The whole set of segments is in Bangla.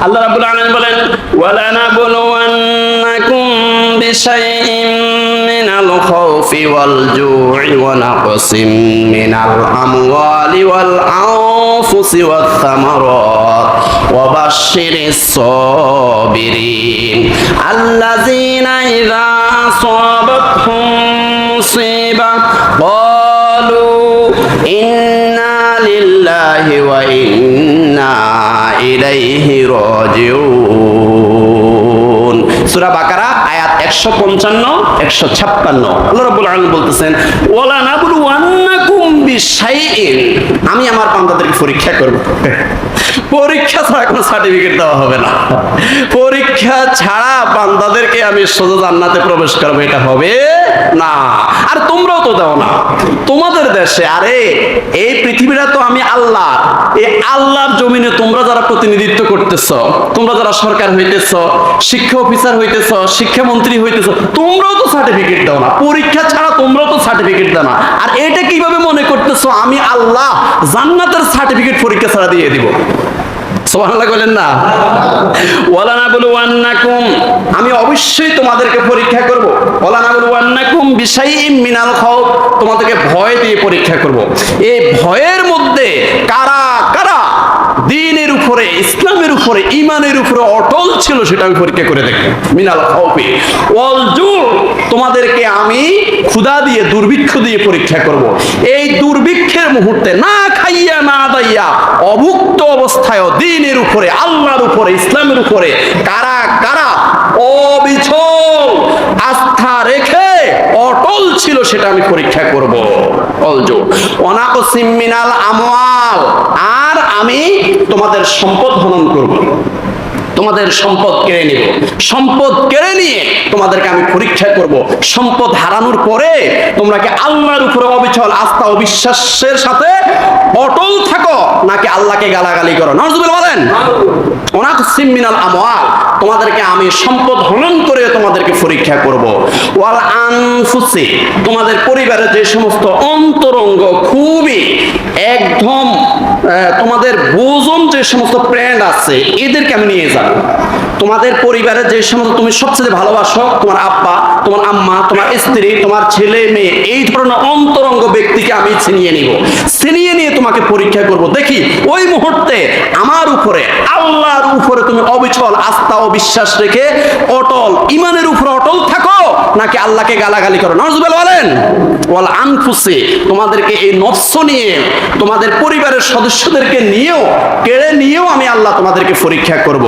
আল্লাহ রাব্বুল আলামিন বলেন ওয়ালা নাবলুওয়ান্নাকুম বিশাইইম মিনাল খাউফি ওয়াল জু'i ওয়া নাকসিম মিনাল আমওয়ালি ওয়াল আনফুসি ওয়াত থামারাত ওয়া বাশশিরিস সাবিরিন আল্লাযীনা ইযা আসাবাতহুম মুসিবা قالوا إنا لله وإنا ইলাইহি রাজিউন। সূরা বাকারা, আয়াত 155 156 আল্লাহ রাব্বুল আলামিন বলতেছেন, ওয়ালা নাবুলু বিশাইইন। আমি আমার বান্দাদেরকে পরীক্ষা করব। পরীক্ষা ছাড়া কোনো সার্টিফিকেট দেওয়া হবে না। পরীক্ষা ছাড়া বান্দাদেরকে আমি সোজা জান্নাতে প্রবেশ করব, এটা হবে না আর তোমরাও তো দাও না। তোমাদের দেশে আরে এই পৃথিবীটা তো আমি আল্লাহ। এই আল্লাহর জমিনে তোমরা যারা প্রতিনিধিত্ব করতেছ তোমরা যারা সরকার হইতেছ শিক্ষা অফিসার হইতেছ শিক্ষামন্ত্রী হইতেছ তোমরাও তো সার্টিফিকেট দাও না। পরীক্ষা ছাড়া তোমরাও তো সার্টিফিকেট দাও না। আর এটা কীভাবে মনে করতেছো আমি আল্লাহ জান্নাতের সার্টিফিকেট পরীক্ষা ছাড়া দিয়ে দিব? সুবহানাল্লাহ বলেন না। ওয়ালা নাবলুওয়ান্নাকুম অবশ্যই তোমাদেরকে পরীক্ষা করব। তোমাদেরকে ভয় দিয়ে পরীক্ষা করব। এই ভয়ের মধ্যে কারা কারা? দিনের উপরে, ইসলামের উপরে, ইমানের উপরে অটল ছিল সেটা আমি পরীক্ষা করে দেখব মিনাল খাউফি। ওয়াল জু তোমাদেরকে আমি ক্ষুধা দিয়ে, দুর্ভিক্ষ দিয়ে পরীক্ষা করব। এই দুর্ভিক্ষের মুহূর্তে না খাইয়া, না দাইয়া, অভুক্ত অবস্থায় দিনের উপরে, আল্লাহর উপরে, ইসলামের উপরে কারা কারা অবিচল আস্থা রেখে অটল ছিল সেটা আমি পরীক্ষা করব। অলজো অনাক সিমিনাল আমওয়াল, আর আমি তোমাদের সম্পদ হনন করব। তোমাদের সম্পদ কেড়ে নিব। সম্পদ কেড়ে নিয়ে তোমাদেরকে আমি পরীক্ষা করব। সম্পদ হারানোর পরে তোমরা কি আল্লাহর উপরে অবিচল আস্থা ও বিশ্বাসের সাথে অটল থাকো, নাকি আল্লাহকে গালাগালি করো। নজরুল বলেন ওনাক সিমিনাল আমওয়াল তোমাদেরকে আমি সম্পদ হনন করে তোমাদেরকে পরীক্ষা করব। ওয়াল আনফুসি, তোমাদের পরিবারের যে সমস্ত অন্তরঙ্গ খুবই একদম তোমাদের বোজন যে সমস্ত প্রেন্ড আছে, এদেরকে আমি নিয়ে যাব। তোমাদের পরিবারের যে সমস্ত তুমি সবচেয়ে ভালোবাসো, তোমার আব্বা, তোমার আম্মা, তোমার স্ত্রী, তোমার ছেলে, মেয়ে, এই ধরনের অন্তরঙ্গ ব্যক্তিকে আমি ছিনিয়ে নিব। ছিনিয়ে নিয়ে তোমাকে পরীক্ষা করব। দেখি, ওই মুহূর্তে আমার উপরে, আল্লাহর উপরে তুমি অবিচল আস্থা ও বিশ্বাস রেখে অটল, ইমানের উপরে অটল থাকো। নাকি আল্লাহকে গালাগালি করো। নজরুল বলেন, ওয়াল আনফুসে তোমাদেরকে এই নফস নিয়ে, তোমাদের পরিবারের সদস্যদেরকে নিয়েও, কেড়ে নিয়েও আমি আল্লাহ তোমাদেরকে পরীক্ষা করব।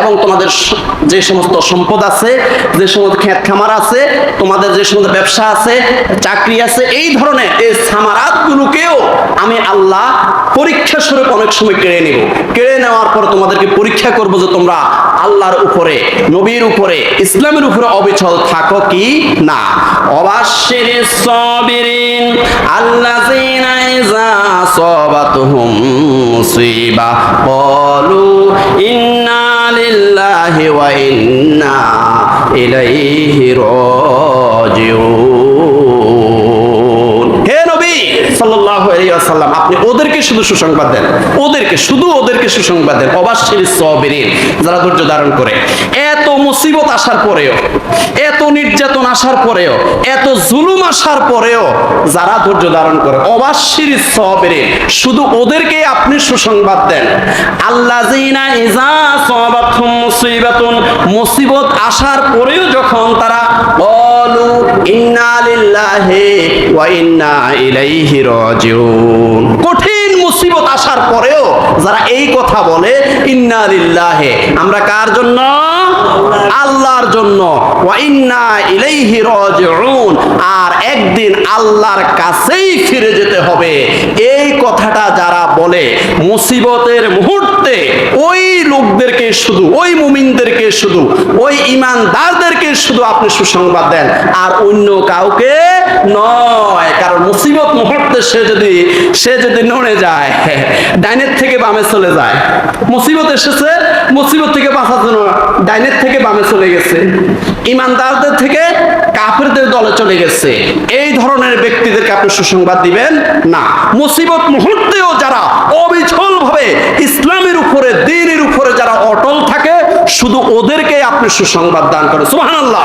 এবং তোমাদের যে সমস্ত সম্পদ আছে, যে সমস্ত খেত খামার আছে, তোমাদের যে সমস্ত ব্যবসা আছে, চাকরি আছে, এই ধরনের এই সামারাত গুলোকেও আমি আল্লাহ পরীক্ষা স্বরূপ অনেক সময় কেড়ে নেব। কেড়ে নেওয়ার পর তোমাদেরকে পরীক্ষা করব যে তোমরা আল্লাহর উপরে, নবীর উপরে, ইসলামের উপরে অবিচল থাকো কি না? অবাশ্যের সবিরিন, আল্লাযীনা ইযা আসাবাতুহুম মুসিবা, ক্বালু ইন্না লিল্লাহি ওয়া ইন্না ইলাইহি রাজিউন। নবী সাল্লাল্লাহু আলাইহি আপনি ওদেরকে শুধু সুসংবাদ দেন। ওদেরকে, শুধু ওদেরকে সুসংবাদ দেন। অবাশ্যের সবিরিন, যারা ধৈর্য ধারণ করে। এত মুসিবত আসার পরেও, এত নির্যাতন আসার পরেও, এত জুলুম আসার পরেও যারা ধৈর্য ধারণ করে অবাশ্যির সবেরে শুধু ওদেরকে আপনি সুসংবাদ দেন। আল্লাহ ইজা সবাতুম মুসিবাতুন, মুসিবত আসার পরেও যখন তারা বলু ইন্না লিল্লাহি ওয়া ইন্না ইলাইহি রাজিউন কঠিন মুসিবত আসার পরেও যারা এই কথা বলে, ইন্না লিল্লাহি আমরা কার জন্য? জন্য আর একদিন আল্লাহর কাছেই ফিরে যেতে হবে। এই কথাটা যারা বলে, মুসিবতের মুহূর্তে ওই লোকদেরকে শুধু, ওই মুমিনদেরকে শুধু, ওই ইমানদারদেরকে শুধু আপনি সুসংবাদ দেন, আর অন্য কাউকে নয়। কারণ মুসিবত মুহূর্তে সে যদি সে যদি নড়ে যায়, ডাইনের থেকে বামে চলে যায়। মুসিবত এসেছে, মুসিবত থেকে বাঁচার জন্য ডাইনের থেকে বামে চলে গেছে। ইমানদারদের থেকে কাফেরদের দলে চলে গেছে। এই ধরনের ব্যক্তিদেরকে আপনি সুসংবাদ দিবেন? না। মুসিবত মুহূর্তেও যারা অবিচল ভাবে ইসলামের উপরে, দিনের উপরে যারা অটল থাকে, শুধু ওদেরকে আপনি সুসংবাদ দান করেন। সুবহানাল্লাহ।